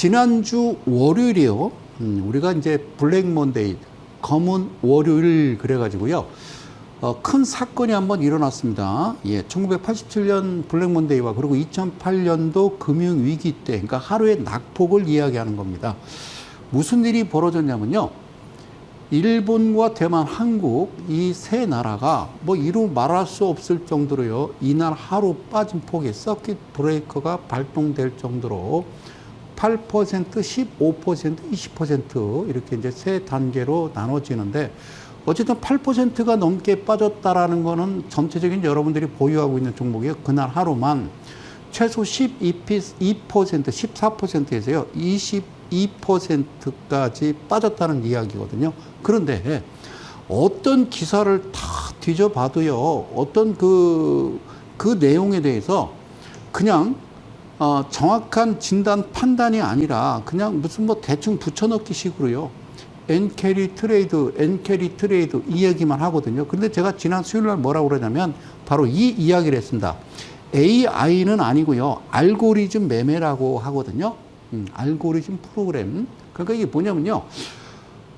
지난주 월요일이요. 음, 우리가 이제 블랙 먼데이, 검은 월요일 그래가지고요. 어, 큰 사건이 한번 일어났습니다. 예, 1987년 블랙 먼데이와 그리고 2008년도 금융 위기 때, 그러니까 하루의 낙폭을 이야기하는 겁니다. 무슨 일이 벌어졌냐면요. 일본과 대만, 한국 이 세 나라가 뭐 이루 말할 수 없을 정도로요. 이날 하루 빠진 폭의 서킷 브레이커가 발동될 정도로 8%, 15%, 20% 이렇게 이제 세 단계로 나눠지는데 어쨌든 8%가 넘게 빠졌다라는 거는 전체적인 여러분들이 보유하고 있는 종목이 그날 하루만. 최소 12%, 14%에서요, 22%까지 빠졌다는 이야기거든요. 그런데 어떤 기사를 다 뒤져봐도요, 어떤 그, 그 내용에 대해서 그냥 어, 정확한 진단 판단이 아니라 그냥 무슨 뭐 대충 붙여넣기 식으로요. 엔캐리 트레이드, 엔캐리 트레이드 이 얘기만 하거든요. 근데 제가 지난 수요일 날 뭐라고 그러냐면 바로 이 이야기를 했습니다. AI는 아니고요. 알고리즘 매매라고 하거든요. 음, 알고리즘 프로그램. 그러니까 이게 뭐냐면요.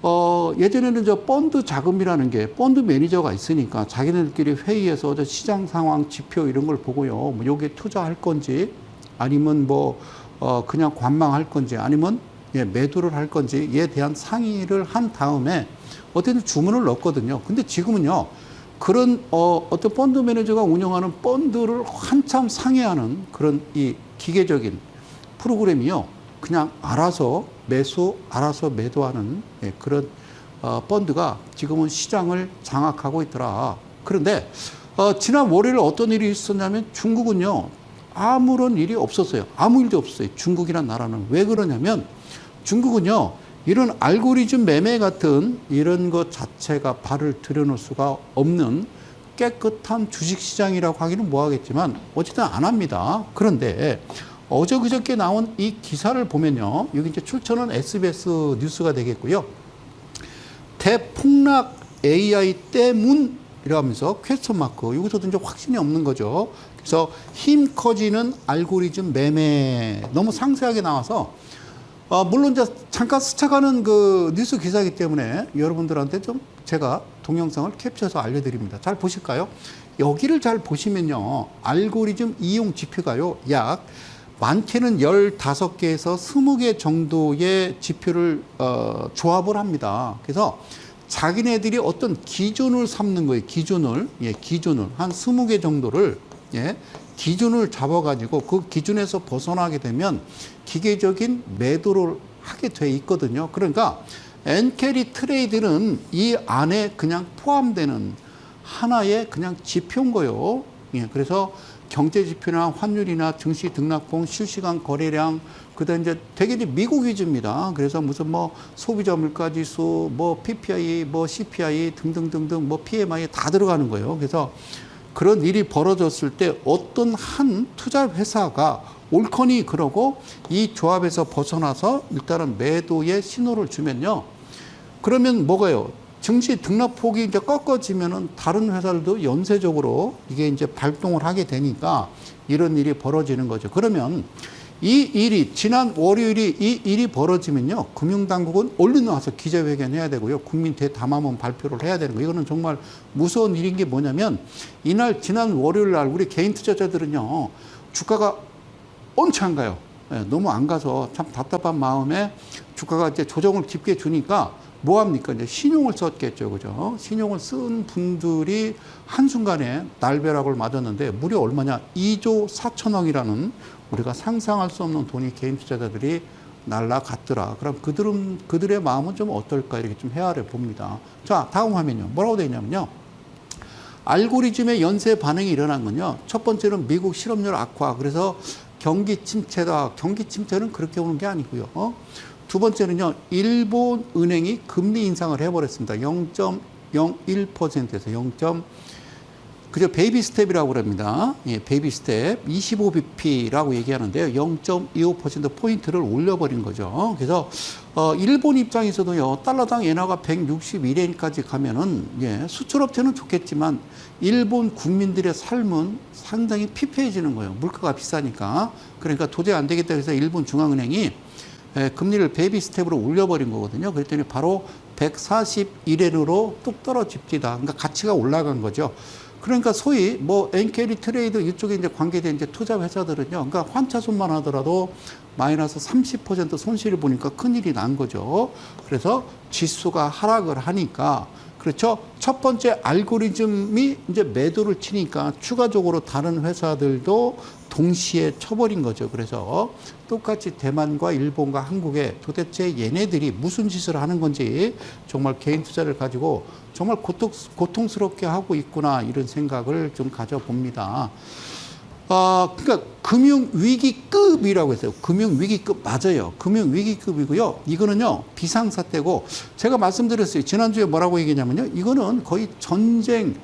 어, 예전에는 저 펀드 자금이라는 게 펀드 매니저가 있으니까 자기네들끼리 회의에서 저 시장 상황 지표 이런 걸 보고요. 뭐 여기에 투자할 건지 아니면 뭐, 어, 그냥 관망할 건지 아니면 예, 매도를 할 건지에 대한 상의를 한 다음에 어쨌든 주문을 넣었거든요. 근데 지금은요. 그런 어, 어떤 펀드 매니저가 운영하는 펀드를 한참 상회하는 그런 이 기계적인 프로그램이요. 그냥 알아서 매수, 알아서 매도하는 예, 그런 어, 펀드가 지금은 시장을 장악하고 있더라. 그런데 어, 지난 월요일 어떤 일이 있었냐면 중국은요. 아무런 일이 없었어요. 아무 일도 없었어요. 중국이란 나라는. 왜 그러냐면 중국은요. 이런 알고리즘 매매 같은 이런 것 자체가 발을 들여놓을 수가 없는 깨끗한 주식 시장이라고 하기는 뭐하겠지만 어쨌든 안 합니다. 그런데 어제 그저께 나온 이 기사를 보면요. 여기 이제 출처는 SBS 뉴스가 되겠고요. 대폭락 AI 때문 이라면서 퀘스천 마크 여기서도 이제 확신이 없는 거죠. 그래서 힘 커지는 알고리즘 매매 너무 상세하게 나와서 어, 물론 이제 잠깐 스쳐가는 그 뉴스 기사이기 때문에 여러분들한테 좀 제가 동영상을 캡처해서 알려드립니다. 잘 보실까요? 여기를 잘 보시면요. 알고리즘 이용 지표가요. 약 많게는 15개에서 20개 정도의 지표를 어, 조합을 합니다. 그래서 자기네들이 어떤 기준을 삼는 거예요. 기준을. 예, 기준을. 한 20개 정도를, 예, 기준을 잡아가지고 그 기준에서 벗어나게 되면 기계적인 매도를 하게 돼 있거든요. 그러니까 엔캐리 트레이드는 이 안에 그냥 포함되는 하나의 그냥 지표인 거예요. 예, 그래서 경제 지표나 환율이나 증시 등락폭, 실시간 거래량, 그다음 이제 되게 이제 미국 위주입니다. 그래서 무슨 뭐 소비자 물가 지수, 뭐 PPI, 뭐 CPI 등등등등 뭐 PMI 다 들어가는 거예요. 그래서 그런 일이 벌어졌을 때 어떤 한 투자 회사가 옳거니 그러고 이 조합에서 벗어나서 일단은 매도의 신호를 주면요. 그러면 뭐가요? 증시 등락폭이 이제 꺾어지면은 다른 회사들도 연쇄적으로 이게 이제 발동을 하게 되니까 이런 일이 벌어지는 거죠. 그러면 이 일이 지난 월요일이 이 일이 벌어지면요. 금융당국은 얼른 나와서 기자회견 해야 되고요. 국민 대담화문 발표를 해야 되는 거. 이거는 정말 무서운 일인 게 뭐냐면 이날 지난 월요일 날 우리 개인 투자자들은요. 주가가 엄청 안 가요. 예, 너무 안 가서 참 답답한 마음에 주가가 이제 조정을 깊게 주니까 뭐 합니까? 이제 신용을 썼겠죠. 그죠? 신용을 쓴 분들이 한순간에 날벼락을 맞았는데 무려 얼마냐? 2조 4천억이라는 우리가 상상할 수 없는 돈이 개인 투자자들이 날라갔더라. 그럼 그들은, 그들의 마음은 좀 어떨까? 이렇게 좀 헤아려 봅니다. 자, 다음 화면요. 뭐라고 되어 있냐면요. 알고리즘의 연쇄 반응이 일어난 건요. 첫 번째는 미국 실업률 악화. 그래서 경기 침체다. 경기 침체는 그렇게 오는 게 아니고요. 어? 두 번째는요, 일본 은행이 금리 인상을 해버렸습니다. 0.01%에서 0. 그죠 베이비 스텝이라고 그럽니다. 예, 베이비 스텝 25bp라고 얘기하는데요. 0.25% 포인트를 올려버린 거죠. 그래서 어, 일본 입장에서도요. 달러당 엔화가 161엔까지 가면은 예, 수출업체는 좋겠지만 일본 국민들의 삶은 상당히 피폐해지는 거예요. 물가가 비싸니까. 그러니까 도저히 안 되겠다 해서 일본 중앙은행이 예, 금리를 베이비 스텝으로 올려버린 거거든요. 그랬더니 바로 141엔으로 뚝 떨어집니다. 그러니까 가치가 올라간 거죠. 그러니까 소위 뭐 엔캐리 트레이드 이쪽에 이제 관계된 이제 투자 회사들은요. 그러니까 환차손만 하더라도 마이너스 30% 손실을 보니까 큰일이 난 거죠. 그래서 지수가 하락을 하니까 그렇죠. 첫 번째 알고리즘이 이제 매도를 치니까 추가적으로 다른 회사들도 동시에 쳐버린 거죠. 그래서 똑같이 대만과 일본과 한국에 도대체 얘네들이 무슨 짓을 하는 건지 정말 개인 투자를 가지고 정말 고통, 고통스럽게 하고 있구나 이런 생각을 좀 가져봅니다. 아, 그러니까 금융 위기급이라고 했어요. 금융 위기급 맞아요. 금융 위기급이고요. 이거는요 비상 사태고 제가 말씀드렸어요. 지난주에 뭐라고 얘기했냐면요. 이거는 거의 전쟁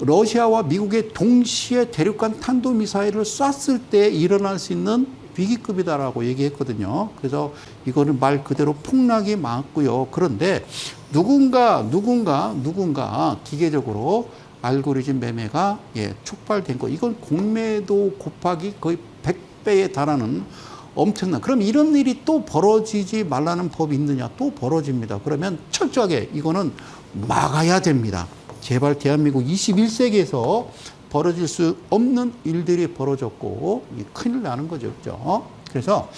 러시아와 미국의 동시에 대륙간 탄도 미사일을 쐈을 때 일어날 수 있는 위기급이다라고 얘기했거든요. 그래서 이거는 말 그대로 폭락이 맞고요. 그런데 누군가 누군가 누군가 기계적으로 알고리즘 매매가 예, 촉발된 거. 이건 공매도 곱하기 거의 100배에 달하는 엄청난. 그럼 이런 일이 또 벌어지지 말라는 법이 있느냐? 또 벌어집니다. 그러면 철저하게 이거는 막아야 됩니다. 제발 대한민국 21세기에서 벌어질 수 없는 일들이 벌어졌고 이 큰일 나는 거죠. 그죠? 그래서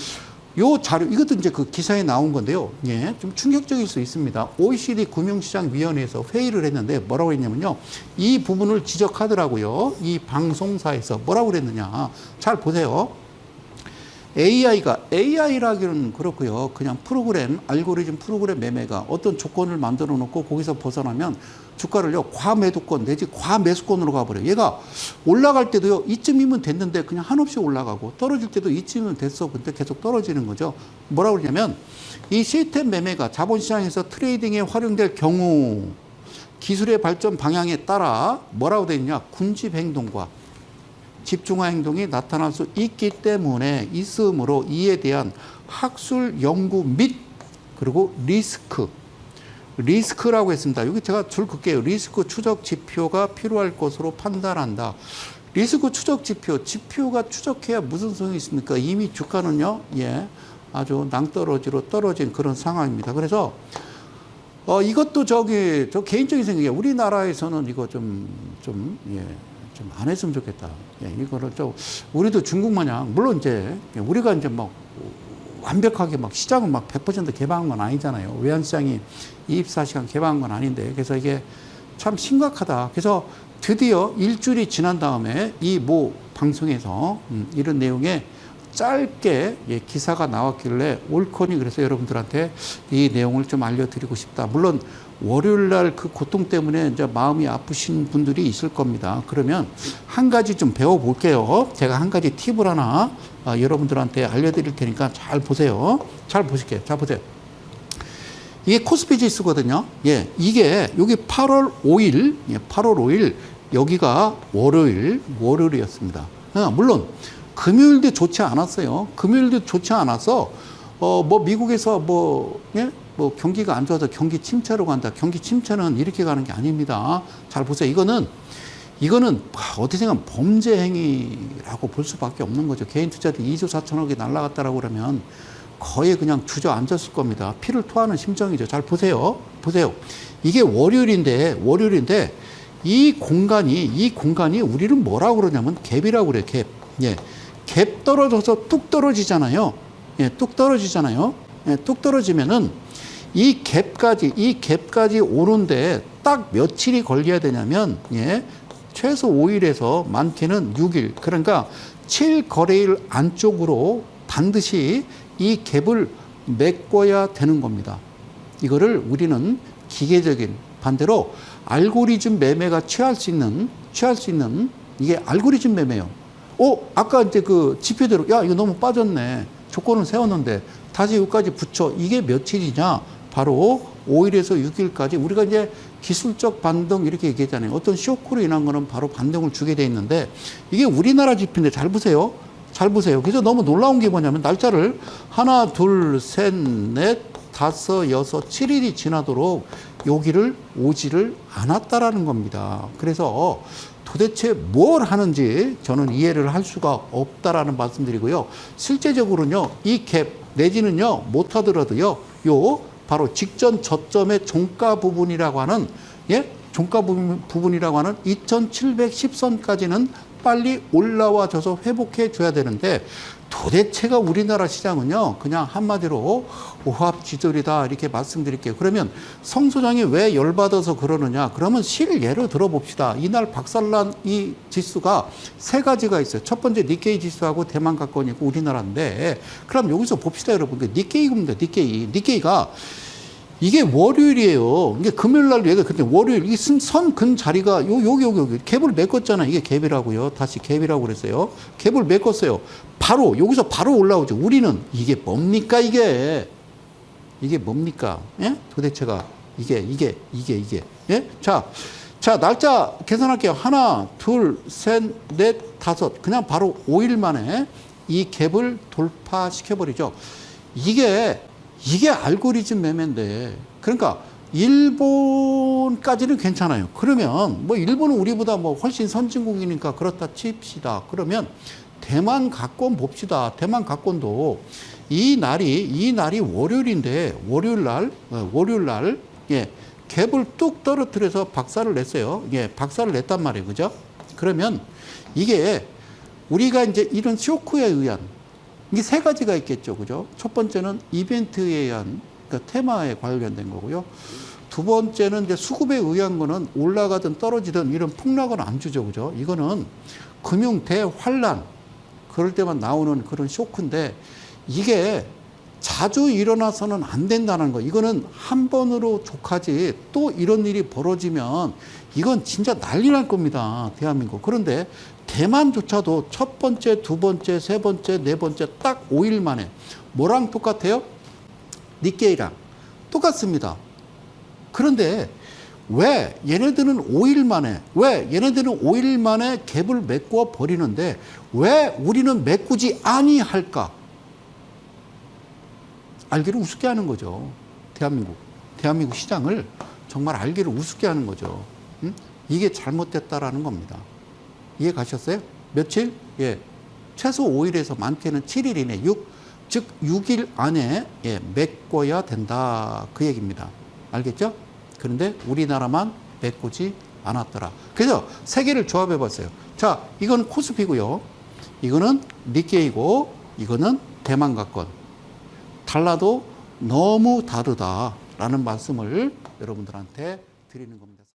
요 자료 이것도 이제 그 기사에 나온 건데요. 예, 좀 충격적일 수 있습니다. OECD 금융시장위원회에서 회의를 했는데 뭐라고 했냐면요. 이 부분을 지적하더라고요. 이 방송사에서 뭐라고 그랬느냐. 잘 보세요. AI가 AI라기는 그렇고요. 그냥 프로그램 알고리즘 프로그램 매매가 어떤 조건을 만들어 놓고 거기서 벗어나면 주가를요 과매도권 내지 과매수권으로 가버려. 요 얘가 올라갈 때도요 이쯤이면 됐는데 그냥 한없이 올라가고 떨어질 때도 이쯤이면 됐어. 근데 계속 떨어지는 거죠. 뭐라고 그러냐면 이 시스템 매매가 자본시장에서 트레이딩에 활용될 경우 기술의 발전 방향에 따라 뭐라고 되어 있냐 군집 행동과 집중화 행동이 나타날 수 있기 때문에 있으므로 이에 대한 학술 연구 및 그리고 리스크 리스크라고 했습니다. 여기 제가 줄 긋게요. 리스크 추적 지표가 필요할 것으로 판단한다. 리스크 추적 지표, 지표가 추적해야 무슨 소용이 있습니까? 이미 주가는요, 예, 아주 낭떠러지로 떨어진 그런 상황입니다. 그래서 어, 이것도 저기, 저 개인적인 생각이에요. 우리나라에서는 이거 좀, 좀, 예, 좀 안 했으면 좋겠다. 예, 이거를 좀, 우리도 중국 마냥, 물론 이제, 우리가 이제 막 완벽하게 막 시장을 막100% 개방한 건 아니잖아요. 외환 시장이 24시간 개방한 건 아닌데. 그래서 이게 참 심각하다. 그래서 드디어 일주일이 지난 다음에 이 모 방송에서 음, 이런 내용의 짧게 예, 기사가 나왔길래 옳거니 그래서 여러분들한테 이 내용을 좀 알려드리고 싶다. 물론 월요일 날 그 고통 때문에 이제 마음이 아프신 분들이 있을 겁니다. 그러면 한 가지 좀 배워볼게요. 제가 한 가지 팁을 하나 아, 여러분들한테 알려드릴 테니까 잘 보세요. 잘 보실게요. 자, 보세요. 이게 코스피 지수거든요. 예, 이게 여기 8월 5일, 예, 8월 5일 여기가 월요일, 월요일이었습니다. 아, 물론 금요일도 좋지 않았어요. 금요일도 좋지 않아서 어, 뭐 미국에서 뭐, 예? 뭐 경기가 안 좋아서 경기 침체로 간다. 경기 침체는 이렇게 가는 게 아닙니다. 잘 보세요. 이거는 이거는 어떻게 생각하면 범죄 행위라고 볼 수밖에 없는 거죠. 개인 투자들 2조 4천억이 날라갔다라고 그러면 거의 그냥 주저앉았을 겁니다. 피를 토하는 심정이죠. 잘 보세요. 보세요. 이게 월요일인데, 월요일인데, 이 공간이, 이 공간이 우리는 뭐라고 그러냐면 갭이라고 그래요. 갭. 예. 갭 떨어져서 뚝 떨어지잖아요. 예, 뚝 떨어지잖아요. 예, 뚝 떨어지면은 이 갭까지, 이 갭까지 오는데 딱 며칠이 걸려야 되냐면, 예, 최소 5일에서 많게는 6일. 그러니까 7 거래일 안쪽으로 반드시 이 갭을 메꿔야 되는 겁니다. 이거를 우리는 기계적인 반대로 알고리즘 매매가 취할 수 있는 취할 수 있는 이게 알고리즘 매매요. 어, 아까 이제 그 지표대로 야, 이거 너무 빠졌네. 조건을 세웠는데 다시 여기까지 붙여. 이게 며칠이냐? 바로 5일에서 6일까지 우리가 이제 기술적 반등 이렇게 얘기했잖아요. 어떤 쇼크로 인한 거는 바로 반등을 주게 돼 있는데 이게 우리나라 지표인데 잘 보세요. 잘 보세요. 그래서 너무 놀라운 게 뭐냐면 날짜를 하나, 둘, 셋, 넷, 다섯, 여섯, 칠일이 지나도록 여기를 오지를 않았다라는 겁니다. 그래서 도대체 뭘 하는지 저는 이해를 할 수가 없다라는 말씀드리고요. 실제적으로는요, 이 갭, 내지는요 못 하더라도요 요 바로 직전 저점의 종가 부분이라고 하는 예 종가 부분, 부분이라고 하는 2710선까지는 빨리 올라와줘서 회복해 줘야 되는데 도대체가 우리나라 시장은요 그냥 한마디로 오합지졸이다 이렇게 말씀드릴게요. 그러면 성 소장이 왜 열받아서 그러느냐? 그러면 실 예를 들어봅시다. 이날 박살난 이 지수가 세 가지가 있어요. 첫 번째 니케이 지수하고 대만 가건이고 우리나라인데 그럼 여기서 봅시다 여러분 그 니케이 굽니다 니케이. 니케이가 이게 월요일이에요. 이게 금요일 날 얘가 근데 월요일 이 선 근 자리가 요 여기 여기 여기 갭을 메꿨잖아. 이게 갭이라고요. 다시 갭이라고 그랬어요. 갭을 메꿨어요. 바로 여기서 바로 올라오죠. 우리는 이게 뭡니까 이게 이게 뭡니까? 예? 도대체가 이게 이게 이게 이게 예? 자. 자, 날짜 계산할게요. 하나, 둘, 셋, 넷, 다섯. 그냥 바로 5일 만에 이 갭을 돌파시켜버리죠. 이게, 이게 알고리즘 매매인데. 그러니까, 일본까지는 괜찮아요. 그러면, 뭐, 일본은 우리보다 뭐 훨씬 선진국이니까 그렇다 칩시다. 그러면, 대만 갖고 봅시다. 대만 갖고도 이 날이, 이 날이 월요일인데, 월요일 날, 어, 월요일 날, 예. 갭을 뚝 떨어뜨려서 박살을 냈어요. 예, 박살을 냈단 말이에요. 그죠? 그러면 이게 우리가 이제 이런 쇼크에 의한 이게 세 가지가 있겠죠. 그죠? 첫 번째는 이벤트에 의한 그러니까 테마에 관련된 거고요. 두 번째는 이제 수급에 의한 거는 올라가든 떨어지든 이런 폭락은 안 주죠. 그죠? 이거는 금융 대환란 그럴 때만 나오는 그런 쇼크인데 이게 자주 일어나서는 안 된다는 거. 이거는 한 번으로 족하지 또 이런 일이 벌어지면 이건 진짜 난리 날 겁니다. 대한민국. 그런데 대만조차도 첫 번째, 두 번째, 세 번째, 네 번째 딱 5일 만에 뭐랑 똑같아요? 니케이랑 똑같습니다. 그런데 왜 얘네들은 5일 만에 왜 얘네들은 5일 만에 갭을 메꿔 버리는데 왜 우리는 메꾸지 아니할까? 알기를 우습게 하는 거죠. 대한민국. 대한민국 시장을 정말 알기를 우습게 하는 거죠. 응? 이게 잘못됐다라는 겁니다. 이해 가셨어요? 며칠? 예. 최소 5일에서 많게는 7일 이내 6, 즉 6일 안에 예, 메꿔야 된다. 그 얘기입니다. 알겠죠? 그런데 우리나라만 메꾸지 않았더라. 그래서 세 개를 조합해 봤어요. 자, 이건 코스피고요. 이거는 니케이고 이거는 대만 가건. 달라도 너무 다르다라는 말씀을 여러분들한테 드리는 겁니다.